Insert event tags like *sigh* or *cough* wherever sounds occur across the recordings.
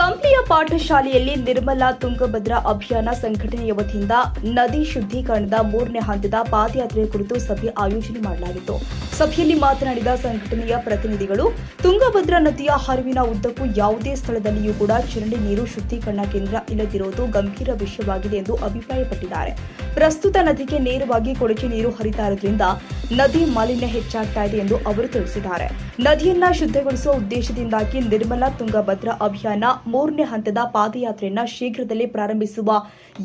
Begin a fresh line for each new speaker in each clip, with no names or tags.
ಕಂಪ್ಲಿಯ ಪಾಠಶಾಲೆಯಲ್ಲಿ ನಿರ್ಮಲಾ ತುಂಗಭದ್ರಾ ಅಭಿಯಾನ ಸಂಘಟನೆಯ ವತಿಯಿಂದ ನದಿ ಶುದ್ಧೀಕರಣದ ಮೂರನೇ ಹಂತದ ಪಾದಯಾತ್ರೆ ಕುರಿತು ಸಭೆ ಆಯೋಜನೆ ಮಾಡಲಾಗಿತ್ತು. ಸಭೆಯಲ್ಲಿ ಮಾತನಾಡಿದ ಸಂಘಟನೆಯ ಪ್ರತಿನಿಧಿಗಳು, ತುಂಗಭದ್ರಾ ನದಿಯ ಹರಿವಿನ ಉದ್ದಕ್ಕೂ ಯಾವುದೇ ಸ್ಥಳದಲ್ಲಿಯೂ ಕೂಡ ಚರಂಡಿ ನೀರು ಶುದ್ಧೀಕರಣ ಕೇಂದ್ರ ಇಲ್ಲದಿರುವುದು ಗಂಭೀರ ವಿಷಯವಾಗಿದೆ ಎಂದು ಅಭಿಪ್ರಾಯಪಟ್ಟಿದ್ದಾರೆ. ಪ್ರಸ್ತುತ ನದಿಗೆ ನೇರವಾಗಿ ಕೊಳಚೆ ನೀರು ಹರಿತಾ ನದಿ ಮಾಲಿನ್ಯ ಹೆಚ್ಚಾಗ್ತಾ ಇದೆ ಎಂದು ಅವರು ತಿಳಿಸಿದ್ದಾರೆ. ನದಿಯನ್ನ ಶುದ್ಧಗೊಳಿಸುವ ಉದ್ದೇಶದಿಂದಾಗಿ ನಿರ್ಮಲಾ ತುಂಗಭದ್ರಾ ಅಭಿಯಾನ ಮೂರನೇ ಹಂತದ ಪಾದಯಾತ್ರೆಯನ್ನ ಶೀಘ್ರದಲ್ಲೇ ಪ್ರಾರಂಭಿಸುವ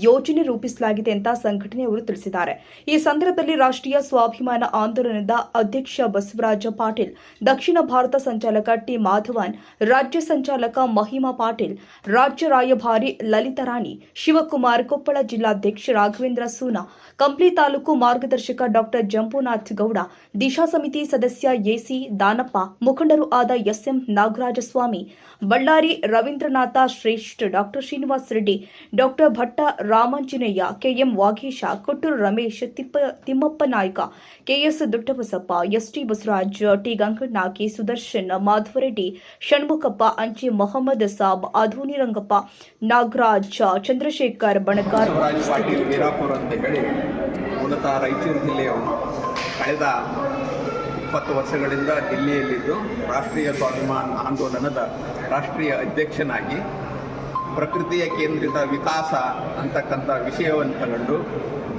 ಯೋಜನೆ ರೂಪಿಸಲಾಗಿದೆ ಅಂತ ಸಂಘಟನೆಯವರು ತಿಳಿಸಿದ್ದಾರೆ. ಈ ಸಂದರ್ಭದಲ್ಲಿ ರಾಷ್ಟ್ರೀಯ ಸ್ವಾಭಿಮಾನ ಆಂದೋಲನದ ಅಧ್ಯಕ್ಷ ಬಸವರಾಜ ಪಾಟೀಲ್, ದಕ್ಷಿಣ ಭಾರತ ಸಂಚಾಲಕ ಟಿ ಮಾಧವನ್, ರಾಜ್ಯ ಸಂಚಾಲಕ ಮಹಿಮಾ ಪಾಟೀಲ್, ರಾಜ್ಯ ರಾಯಭಾರಿ ಲಲಿತಾರಾಣಿ ಶಿವಕುಮಾರ್ ಕೊಪ್ಪಳ ಜಿಲ್ಲಾಧ್ಯಕ್ಷ ರಾಘವೇಂದ್ರ ಸೂನಾ, ಕಂಪ್ಲಿ ತಾಲೂಕು ಮಾರ್ಗದರ್ಶಕ ಡಾಕ್ಟರ್ ಜಂಬುನಾಥ್ ಗೌಡ ದಿಶಾ ಸಮಿತಿ ಸದಸ್ಯ ಎಸಿ ದಾನಪ್ಪ, ಮುಖಂಡರು ಆದ S M Nagarajaswamy, Bellary Ravindranatha Shreshtha, doctor Srinivas Reddy, doctor Bhatta Ramanjaneya, KM Vagesha, Kotturu Ramesh, Tippa Timmappa Nayka, KS Doddabasappa, ST Basavaraj, T Ganganna, K Sudarshan, Madhavareddy, Shanmukhappa, ಅಂಚೆ ಮೊಹಮ್ಮದ್ ಸಾಬ್ ಅಧೋನಿ ರಂಗಪ್ಪ, ನಾಗರಾಜ್, ಚಂದ್ರಶೇಖರ್ ಬಣಕಾರ್
ವೀರಾಪುರ ಅಂತ ಹೇಳಿ ಮೂಲತಃ ರಾಯಚೂರು ಜಿಲ್ಲೆಯವನು ಕಳೆದ ಇಪ್ಪತ್ತು ವರ್ಷಗಳಿಂದ ದಿಲ್ಲಿಯಲ್ಲಿದ್ದು ರಾಷ್ಟ್ರೀಯ ಸ್ವಾಭಿಮಾನ ಆಂದೋಲನದ ರಾಷ್ಟ್ರೀಯ ಅಧ್ಯಕ್ಷನಾಗಿ ಪ್ರಕೃತಿಯ ಕೇಂದ್ರಿತ ವಿಕಾಸ ಅಂತಕ್ಕಂಥ ವಿಷಯವನ್ನು ತಗೊಂಡು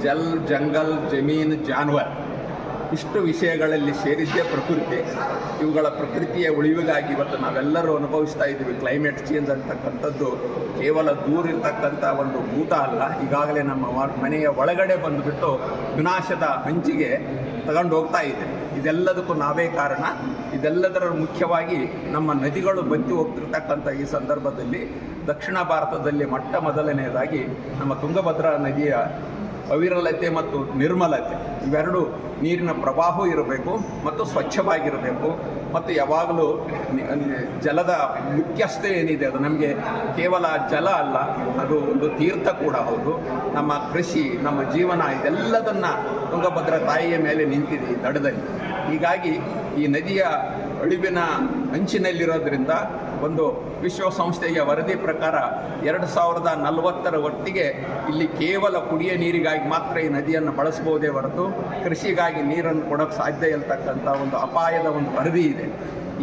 ಜಲ್, ಜಂಗಲ್, ಜಮೀನು, ಜಾನುವಾರು ಇಷ್ಟು ವಿಷಯಗಳಲ್ಲಿ ಸೇರಿದ್ದೇ ಪ್ರಕೃತಿ. ಇವುಗಳ ಪ್ರಕೃತಿಯ ಉಳಿವಿಗಾಗಿ ಇವತ್ತು ನಾವೆಲ್ಲರೂ ಅನುಭವಿಸ್ತಾ ಇದ್ದೀವಿ. ಕ್ಲೈಮೇಟ್ ಚೇಂಜ್ ಅಂತಕ್ಕಂಥದ್ದು ಕೇವಲ ದೂರ ಇರ್ತಕ್ಕಂಥ ಒಂದು ಭೂತ ಅಲ್ಲ. ಈಗಾಗಲೇ ನಮ್ಮ ಮನೆಯ ಒಳಗಡೆ ಬಂದುಬಿಟ್ಟು ವಿನಾಶದ ಹಂಚಿಗೆ ತಗೊಂಡು ಹೋಗ್ತಾ ಇದೆ. ಇದೆಲ್ಲದಕ್ಕೂ ನಾವೇ ಕಾರಣ. ಇದೆಲ್ಲದರ ಮುಖ್ಯವಾಗಿ ನಮ್ಮ ನದಿಗಳು ಬತ್ತಿ ಹೋಗ್ತಿರ್ತಕ್ಕಂಥ ಈ ಸಂದರ್ಭದಲ್ಲಿ ದಕ್ಷಿಣ ಭಾರತದಲ್ಲಿ ಮೊಟ್ಟ ಮೊದಲನೆಯದಾಗಿ ನಮ್ಮ ತುಂಗಭದ್ರಾ ನದಿಯ ಅವಿರಲತೆ ಮತ್ತು ನಿರ್ಮಲತೆ, ಇವೆರಡು ನೀರಿನ ಪ್ರವಾಹ ಇರಬೇಕು ಮತ್ತು ಸ್ವಚ್ಛವಾಗಿರಬೇಕು. ಮತ್ತು ಯಾವಾಗಲೂ ಜಲದ ಮುಖ್ಯಸ್ಥೆ ಏನಿದೆ ಅದು ನಮಗೆ ಕೇವಲ ಜಲ ಅಲ್ಲ, ಅದು ಒಂದು ತೀರ್ಥ ಕೂಡ ಹೌದು. ನಮ್ಮ ಕೃಷಿ, ನಮ್ಮ ಜೀವನ ಇದೆಲ್ಲದನ್ನು ತುಂಗಭದ್ರ ತಾಯಿಯ ಮೇಲೆ ನಿಂತಿದೆ ಈ ದಡದಲ್ಲಿ. ಹೀಗಾಗಿ ಈ ನದಿಯ ಅಳಿವಿನ ಅಂಚಿನಲ್ಲಿರೋದ್ರಿಂದ ಒಂದು ವಿಶ್ವಸಂಸ್ಥೆಯ ವರದಿ ಪ್ರಕಾರ ಎರಡು ಸಾವಿರದ ನಲವತ್ತರ ಹೊತ್ತಿಗೆ ಇಲ್ಲಿ ಕೇವಲ ಕುಡಿಯ ನೀರಿಗಾಗಿ ಮಾತ್ರ ಈ ನದಿಯನ್ನು ಬಳಸ್ಬೋದೇ ಹೊರತು ಕೃಷಿಗಾಗಿ ನೀರನ್ನು ಕೊಡೋಕ್ಕೆ ಸಾಧ್ಯ ಇರತಕ್ಕಂಥ ಒಂದು ಅಪಾಯದ ಒಂದು ವರದಿ ಇದೆ.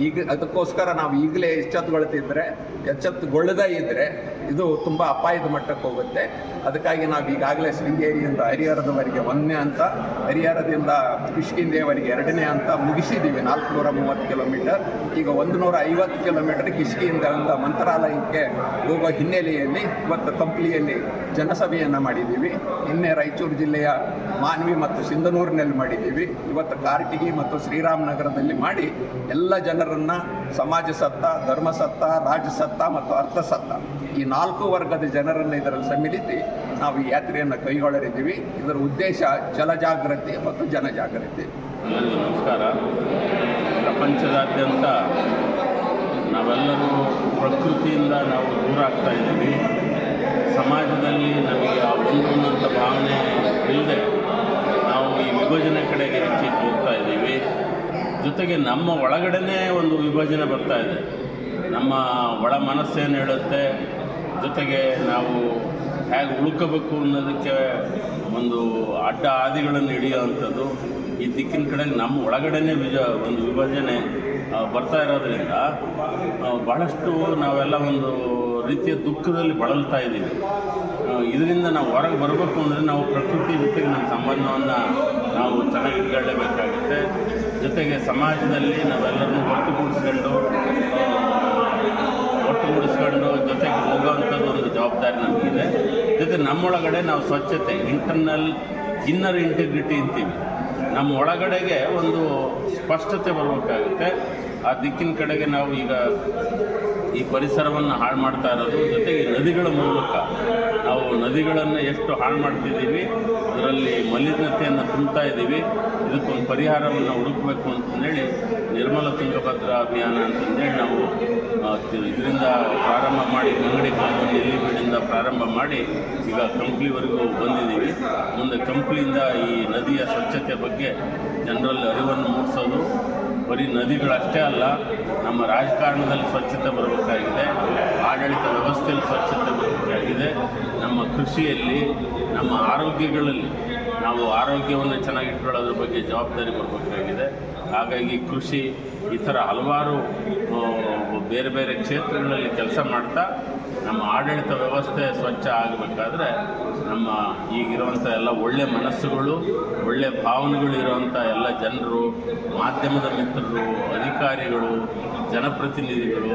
ಈಗ ಅದಕ್ಕೋಸ್ಕರ ನಾವು ಈಗಲೇ ಎಚ್ಚೆತ್ತುಗೊಳ್ತಿದ್ರೆ, ಎಚ್ಚೆತ್ತುಗೊಳ್ಳದೇ ಇದ್ದರೆ ಇದು ತುಂಬ ಅಪಾಯದ ಮಟ್ಟಕ್ಕೆ ಹೋಗುತ್ತೆ. ಅದಕ್ಕಾಗಿ ನಾವು ಈಗಾಗಲೇ ಶೃಂಗೇರಿಯಿಂದ ಹರಿಹರದವರೆಗೆ ಒಂದನೇ ಹಂತ, ಹರಿಹರದಿಂದ ಕಿಷ್ಕಿಂದೆಯವರೆಗೆ ಎರಡನೇ ಹಂತ ಮುಗಿಸಿದ್ದೀವಿ ನಾಲ್ಕುನೂರ ಮೂವತ್ತು ಕಿಲೋಮೀಟರ್. ಈಗ ಒಂದು ನೂರ ಐವತ್ತು ಕಿಲೋಮೀಟರ್ ಕಿಷ್ಕಿಯಿಂದ ಮಂತ್ರಾಲಯಕ್ಕೆ ಹೋಗೋ ಹಿನ್ನೆಲೆಯಲ್ಲಿ, ಇವತ್ತು ಕಂಪ್ಲಿಯಲ್ಲಿ ಜನಸಭೆಯನ್ನು ಮಾಡಿದ್ದೀವಿ. ನಿನ್ನೆ ರಾಯಚೂರು ಜಿಲ್ಲೆಯ ಮಾನ್ವಿ ಮತ್ತು ಸಿಂಧನೂರಿನಲ್ಲಿ ಮಾಡಿದ್ದೀವಿ. ಇವತ್ತು ಕಾರ್ಟಿಗಿ ಮತ್ತು ಶ್ರೀರಾಮನಗರದಲ್ಲಿ ಮಾಡಿ ಎಲ್ಲ ಜನರನ್ನು ಸಮಾಜ ಸತ್ತ ಧರ್ಮಸತ್ತ ರಾಜಸತ್ತ ಮತ್ತು ಅರ್ಥಸತ್ತ ಈ ನಾಲ್ಕು ವರ್ಗದ ಜನರನ್ನು ಇದರಲ್ಲಿ ಸಮ್ಮಿಲಿಸಿ ನಾವು ಈ ಯಾತ್ರೆಯನ್ನು ಕೈಗೊಳ್ಳಲಿದ್ದೀವಿ. ಇದರ ಉದ್ದೇಶ ಜಲಜಾಗೃತಿ ಮತ್ತು ಜನಜಾಗೃತಿ
ಎಲ್ಲರಿಗೂ ನಮಸ್ಕಾರ. ಪ್ರಪಂಚದಾದ್ಯಂತ ನಾವೆಲ್ಲರೂ ಪ್ರಕೃತಿಯಿಂದ ನಾವು ದೂರ ಆಗ್ತಾ ಇದ್ದೀವಿ. ಸಮಾಜದಲ್ಲಿ ನಮಗೆ ಆ ಒಂದು ಅನ್ನೋಂಥ ಭಾವನೆ ಇಲ್ಲದೆ ಈ ವಿಭಜನೆ ಕಡೆಗೆ ಹೆಚ್ಚಿಗೆ ಹೋಗ್ತಾ ಇದ್ದೀವಿ. ಜೊತೆಗೆ ನಮ್ಮ ಒಳಗಡೆನೇ ಒಂದು ವಿಭಜನೆ ಬರ್ತಾ ಇದೆ. ನಮ್ಮ ಒಳ ಮನಸ್ಸೇನು ಹೇಳುತ್ತೆ, ಜೊತೆಗೆ ನಾವು ಹೇಗೆ ಉಳ್ಕೋಬೇಕು ಅನ್ನೋದಕ್ಕೆ ಒಂದು ಅಡ್ಡ ಹಾದಿಗಳನ್ನು ಹಿಡಿಯೋವಂಥದ್ದು. ಈ ದಿಕ್ಕಿನ ಕಡೆಗೆ ನಮ್ಮ ಒಳಗಡೆನೇ ವಿಜ ಒಂದು ವಿಭಜನೆ ಬರ್ತಾ ಇರೋದ್ರಿಂದ ಬಹಳಷ್ಟು ನಾವೆಲ್ಲ ಒಂದು ರೀತಿಯ ದುಃಖದಲ್ಲಿ ಬಳಲ್ತಾ ಇದ್ದೀವಿ. ಇದರಿಂದ ನಾವು ಹೊರಗೆ ಬರಬೇಕು ಅಂದರೆ ನಾವು ಪ್ರಕೃತಿ ಜೊತೆಗೆ ನಮ್ಮ ಸಂಬಂಧವನ್ನು ನಾವು ಚೆನ್ನಾಗಿ ಇಟ್ಕೊಳ್ಳೇಬೇಕಾಗುತ್ತೆ ಜೊತೆಗೆ ಸಮಾಜದಲ್ಲಿ ನಾವೆಲ್ಲರನ್ನೂ ಒಟ್ಟುಗೂಡಿಸ್ಕೊಂಡು ಒಟ್ಟುಗೂಡಿಸ್ಕೊಂಡು ಜೊತೆಗೆ ಹೋಗೋವಂಥದ್ದು ಒಂದು ಜವಾಬ್ದಾರಿ ನಮಗಿದೆ. ಜೊತೆ ನಮ್ಮೊಳಗಡೆ ನಾವು ಸ್ವಚ್ಛತೆ ಇಂಟರ್ನಲ್ ಇನ್ನರ್ ಇಂಟಿಗ್ರಿಟಿ ಅಂತೀವಿ. ನಮ್ಮ ಒಳಗಡೆಗೆ ಒಂದು ಸ್ಪಷ್ಟತೆ ಬರಬೇಕಾಗುತ್ತೆ. ಆ ದಿಕ್ಕಿನ ಕಡೆಗೆ ನಾವು ಈಗ ಈ ಪರಿಸರವನ್ನು ಹಾಳು ಮಾಡ್ತಾ ಇರೋದು, ಜೊತೆಗೆ ನದಿಗಳ ಮೂಲಕ ನಾವು ನದಿಗಳನ್ನು ಎಷ್ಟು ಹಾಳು ಮಾಡ್ತಿದ್ದೀವಿ, ಅದರಲ್ಲಿ ಮಲಿನತೆಯನ್ನು ತುಂಬ್ತಾ ಇದ್ದೀವಿ, ಇದಕ್ಕೊಂದು ಪರಿಹಾರವನ್ನು ಹುಡುಕಬೇಕು ಅಂತಂದೇಳಿ ನಿರ್ಮಲ ತುಂಗಭದ್ರಾ ಅಭಿಯಾನ ಅಂತಂದೇಳಿ ನಾವು ಇದರಿಂದ ಪ್ರಾರಂಭ ಮಾಡಿ ಅಂಗಡಿ ಕಾಲೋನಿ ಎಲ್ಲಿ ಬೀಡಿಂದ ಪ್ರಾರಂಭ ಮಾಡಿ ಈಗ ಕಂಪ್ಲಿವರೆಗೂ ಬಂದಿದ್ದೀವಿ. ಮುಂದೆ ಕಂಪ್ಲಿಯಿಂದ ಈ ನದಿಯ ಸ್ವಚ್ಛತೆ ಬಗ್ಗೆ ಜನರಲ್ಲಿ ಅರಿವನ್ನು ಮೂಡಿಸೋದು ಬರೀ ನದಿಗಳಷ್ಟೇ ಅಲ್ಲ, ನಮ್ಮ ರಾಜಕಾರಣದಲ್ಲಿ ಸ್ವಚ್ಛತೆ ಬರಬೇಕಾಗಿದೆ, ಆಡಳಿತ ವ್ಯವಸ್ಥೆಯಲ್ಲಿ ಸ್ವಚ್ಛತೆ ಬರಬೇಕಾಗಿದೆ. ನಮ್ಮ ಕೃಷಿಯಲ್ಲಿ, ನಮ್ಮ ಆರೋಗ್ಯಗಳಲ್ಲಿ ನಾವು ಆರೋಗ್ಯವನ್ನು ಚೆನ್ನಾಗಿಟ್ಕೊಳ್ಳೋದ್ರ ಬಗ್ಗೆ ಜವಾಬ್ದಾರಿ ಬರಬೇಕಾಗಿದೆ. ಹಾಗಾಗಿ ಕೃಷಿ ಈ ಥರ ಹಲವಾರು ಬೇರೆ ಬೇರೆ ಕ್ಷೇತ್ರಗಳಲ್ಲಿ ಕೆಲಸ ಮಾಡ್ತಾ ನಮ್ಮ ಆಡಳಿತ ವ್ಯವಸ್ಥೆ ಸ್ವಚ್ಛ ಆಗಬೇಕಾದ್ರೆ ನಮ್ಮ ಈಗಿರುವಂಥ ಎಲ್ಲ ಒಳ್ಳೆ ಮನಸ್ಸುಗಳು, ಒಳ್ಳೆ ಭಾವನೆಗಳು ಇರುವಂಥ ಎಲ್ಲ ಜನರು, ಮಾಧ್ಯಮದ ಮಿತ್ರರು, ಅಧಿಕಾರಿಗಳು, ಜನಪ್ರತಿನಿಧಿಗಳು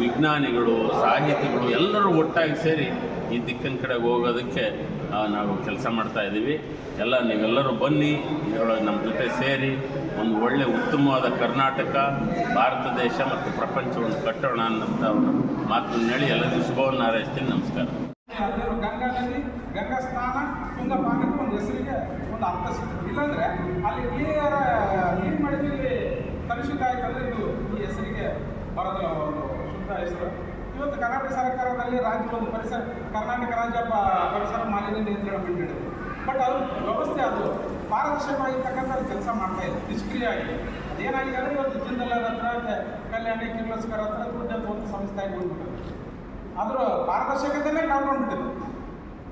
ವಿಜ್ಞಾನಿಗಳು, ಸಾಹಿತಿಗಳು ಎಲ್ಲರೂ ಒಟ್ಟಾಗಿ ಸೇರಿ ಈ ದಿಕ್ಕಿನ ಕಡೆಗೆ ಹೋಗೋದಕ್ಕೆ ನಾವು ಕೆಲಸ ಮಾಡ್ತಾ ಇದ್ದೀವಿ. ಎಲ್ಲ ನೀವೆಲ್ಲರೂ ಬನ್ನಿ ಇದರೊಳಗೆ ನಮ್ಮ ಜೊತೆ ಸೇರಿ ಒಂದು ಒಳ್ಳೆ ಉತ್ತಮವಾದ ಕರ್ನಾಟಕ, ಭಾರತ ದೇಶ ಮತ್ತು ಪ್ರಪಂಚವನ್ನು ಕಟ್ಟೋಣ ಅನ್ನೋಂಥ ಒಂದು ಮಾತನ್ನು ಹೇಳಿ ಎಲ್ಲರಿಗೂ ಶುಭವನ್ನು ಹಾರೈಸ್ತೀನಿ ನಮಸ್ಕಾರ.
ಗಂಗಾ ನದಿ, ಗಂಗಾ ಸ್ನಾನ ಹೆಸರಿಗೆ ಒಂದು ಅಲ್ಲಿ ಇದು ಈ ಹೆಸರಿಗೆ ಬರೋದಿಲ್ಲ ಒಂದು ಶುದ್ಧ ಹೆಸರು. ಇವತ್ತು ಕರ್ನಾಟಕ ಸರ್ಕಾರದಲ್ಲಿ ರಾಜ್ಯ ಒಂದು ಪರಿಸರ, ಕರ್ನಾಟಕ ರಾಜ್ಯ ಪರಿಸರ ಮಾಲಿನ್ಯ ನಿಯಂತ್ರಣ ಮಂಡಳಿ ಬಟ್ ಅದು ವ್ಯವಸ್ಥೆ ಅದು. ಪಾರದರ್ಶಕವಾಗಿರ್ತಕ್ಕಂಥ ಕೆಲಸ ಮಾಡ್ತಾ ಇದೆ. ನಿಷ್ಕ್ರಿಯವಾಗಿ ಅದೇನಾಗಿದೆ ಅಂದರೆ ಇವತ್ತು ಜಿಂದಲರ ಹತ್ರ ಕಲ್ಯಾಣ ಕಿರ್ಲಸ್ಕರ್ ಹತ್ರ ದುಡ್ಡು ಒಂದು ಸಂಸ್ಥೆ ಆಗಿ ಆದರೂ ಅದರ ಪಾರದರ್ಶಕತೆನೇ ಕಳ್ಕೊಂಡ್ಬಿಟ್ಟಿದೆ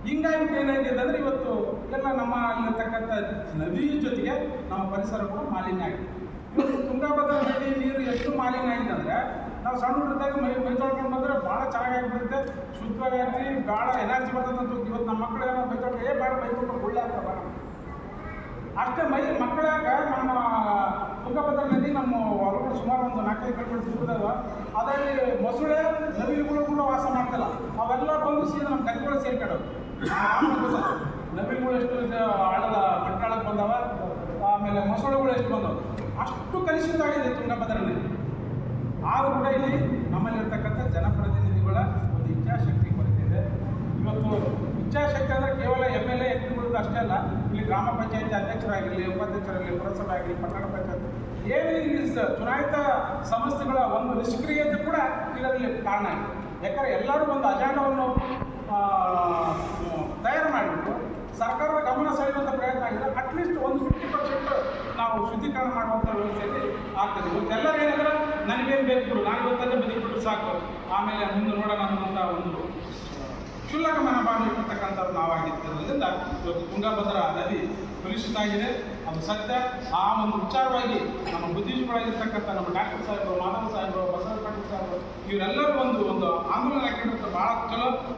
ಹಿಂಗಾಗಿ ಏನಾಗಿದೆ ಅಂದರೆ ಇವತ್ತು ಎಲ್ಲ ನಮ್ಮ ಅಲ್ಲಿರ್ತಕ್ಕಂಥ ನದಿ ಜೊತೆಗೆ ನಮ್ಮ ಪರಿಸರ ಕೂಡ ಮಾಲಿನ್ಯ ಆಗಿದೆ. ಇವತ್ತು ತುಂಗಭದ್ರಾ ನದಿ ನೀರು ಎಷ್ಟು ಮಾಲಿನ್ಯ ಆಗಿದೆ ಅಂದರೆ ನಾವು ಸಣ್ಣ ಹುಡುಗದಾಗ ಮೈ ಮೈ ತೊಳ್ಕೊಂಡು ಬಂದರೆ ಭಾಳ ಚೆನ್ನಾಗಾಗಿಬಿಡುತ್ತೆ. ಶುದ್ಧವಾಗಿ ಭಾಳ ಎನರ್ಜಿ ಬರ್ತದಂತ ಇವತ್ತು ನಮ್ಮ ಮಕ್ಕಳು ಏನೋ ಮೈ ತೊಳ್ಕೊಂಡು, ಏ ಭಾಳ ಮೈ ತೊಳ್ಕೊಂಡು ಒಳ್ಳೆ ಆಗ್ತವ ಅಷ್ಟೇ ಮೈ ಮಕ್ಕಳಾಗ ನಮ್ಮ ತುಂಗಭದ್ರಾ ನದಿ ನಮ್ಮ ಹೊರಗಡೆ ಸುಮಾರು ಒಂದು ನಾಲ್ಕೈದು ಕಿಲೋಮೀಟರ್ ದೂರದಾಗ ಅದರಲ್ಲಿ ಮೊಸಳೆ, ನವಿಲುಗಳು ಕೂಡ ವಾಸ ಮಾಡ್ತಲ್ಲ. ಅವೆಲ್ಲ ಬಂದು ಸೀದಾ ನಮ್ಮ ಕೈಗಳು ಸೇರ್ಕೊಂಡವು. *laughs* ನವಿಲುಗಳು ಎಷ್ಟು ಆಳದ ಮಟ್ಟಾಳಕ್ಕೆ ಬಂದವ. ಆಮೇಲೆ ಮೊಸಳೆಗಳು ಎಷ್ಟು ಬಂದವು. ಅಷ್ಟು ಕಲುಷಿತ ಆಗಿದೆ ತುಂಗಭದ್ರಾ ನದಿ ಆದರೂ ಕೂಡ ಇಲ್ಲಿ ನಮ್ಮಲ್ಲಿರ್ತಕ್ಕಂಥ ಜನಪ್ರತಿನಿಧಿಗಳ ಒಂದು ಇಚ್ಛಾಶಕ್ತಿ ಕೊರತಿದೆ ಇವತ್ತು ಇಚ್ಛಾಶಕ್ತಿ ಅಂದರೆ ಕೇವಲ ಎಂ ಎಲ್ ಎ ಎಕ್ಟಿಗಳದ್ದು ಅಷ್ಟೇ ಅಲ್ಲ, ಇಲ್ಲಿ ಗ್ರಾಮ ಪಂಚಾಯತಿ ಅಧ್ಯಕ್ಷರಾಗಿರಲಿ ಉಪಾಧ್ಯಕ್ಷರಾಗಲಿ ಪುರಸಭೆ ಆಗಲಿ ಪಟ್ಟಣ ಪಂಚಾಯತ್ ಏನು ಇಲ್ಲಿ ಚುನಾಯಿತ ಸಂಸ್ಥೆಗಳ ಒಂದು ನಿಷ್ಕ್ರಿಯತೆ ಕೂಡ ಇದರಲ್ಲಿ ಕಾರಣ ಆಗಿದೆ ಯಾಕಂದರೆ ಎಲ್ಲರೂ ಒಂದು ಅಜೆಂಡವನ್ನು ತಯಾರು ಮಾಡಿಬಿಟ್ಟು ಸರ್ಕಾರದ ಗಮನ ಸೆಳೆಯುವಂಥ ಪ್ರಯತ್ನ ಆಗಿದೆ ಅಟ್ಲೀಸ್ಟ್ ಒಂದು ಫಿಫ್ಟಿ ಪರ್ಸೆಂಟ್ ನಾವು ಶುದ್ಧೀಕರಣ ಮಾಡುವಂಥ ವ್ಯವಸ್ಥೆಯಲ್ಲಿ ಆಗ್ತದೆ. ಇವತ್ತೆಲ್ಲರೂ ಸಾಕು. ಆಮೇಲೆ ಮುಂದೆ ನೋಡೋಣ ಅನ್ನುವಂಥ ಒಂದು ಕ್ಷುಲ್ಲಕ ಮನೋಭಾವನೆ ಇರ್ತಕ್ಕಂಥವ್ರು ನಾವಾಗಿದ್ದರಿಂದ ಇವತ್ತು ತುಂಗಭದ್ರಾ ನದಿ ಕಲುಷಿತ ಆಗಿದೆ. ಅದು ಸತ್ಯ. ಆ ಒಂದು ವಿಚಾರವಾಗಿ ನಮ್ಮ ಬುದ್ಧಿಜೀವಿಗಳಾಗಿರ್ತಕ್ಕಂಥ ನಮ್ಮ ಡಾಕ್ಟರ್ ಸಾಹೇಬರು, ಮಾಧವ ಸಾಹೇಬರು ಬಸವ ಪಾಟೀಲ್ ಸಾಹೇಬರು, ಇವರೆಲ್ಲರೂ ಒಂದು ಒಂದು ಆಂದೋಲನ ಭಾಳ ಚಲೋ.